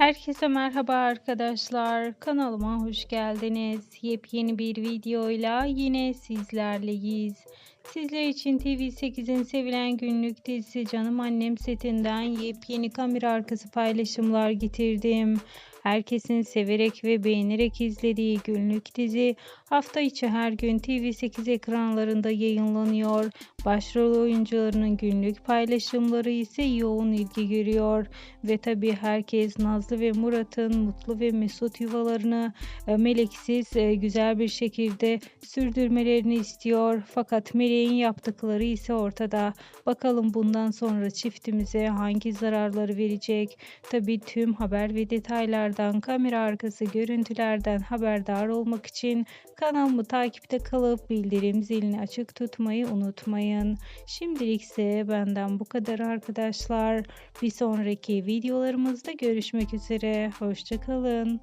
Herkese merhaba arkadaşlar. Kanalıma hoş geldiniz. Yepyeni bir videoyla yine sizlerleyiz. Sizler için TV8'in sevilen günlük dizisi Canım Annem setinden yepyeni kamera arkası paylaşımlar getirdim. Herkesin severek ve beğenerek izlediği günlük dizi hafta içi her gün TV8 ekranlarında yayınlanıyor. Başrol oyuncularının günlük paylaşımları ise yoğun ilgi görüyor ve tabi herkes Nazlı ve Murat'ın mutlu ve mesut yuvalarını e, meleksiz e, güzel bir şekilde sürdürmelerini istiyor. Fakat Meleğin yaptıkları ise ortada. Bakalım bundan sonra çiftimize hangi zararları verecek? Tabi tüm haber ve detaylardan kamera arkası görüntülerden haberdar olmak için kanalımı takipte kalıp bildirim zilini açık tutmayı unutmayın. Şimdilik ise benden bu kadar arkadaşlar. Bir sonraki videolarımızda görüşmek üzere. Hoşçakalın.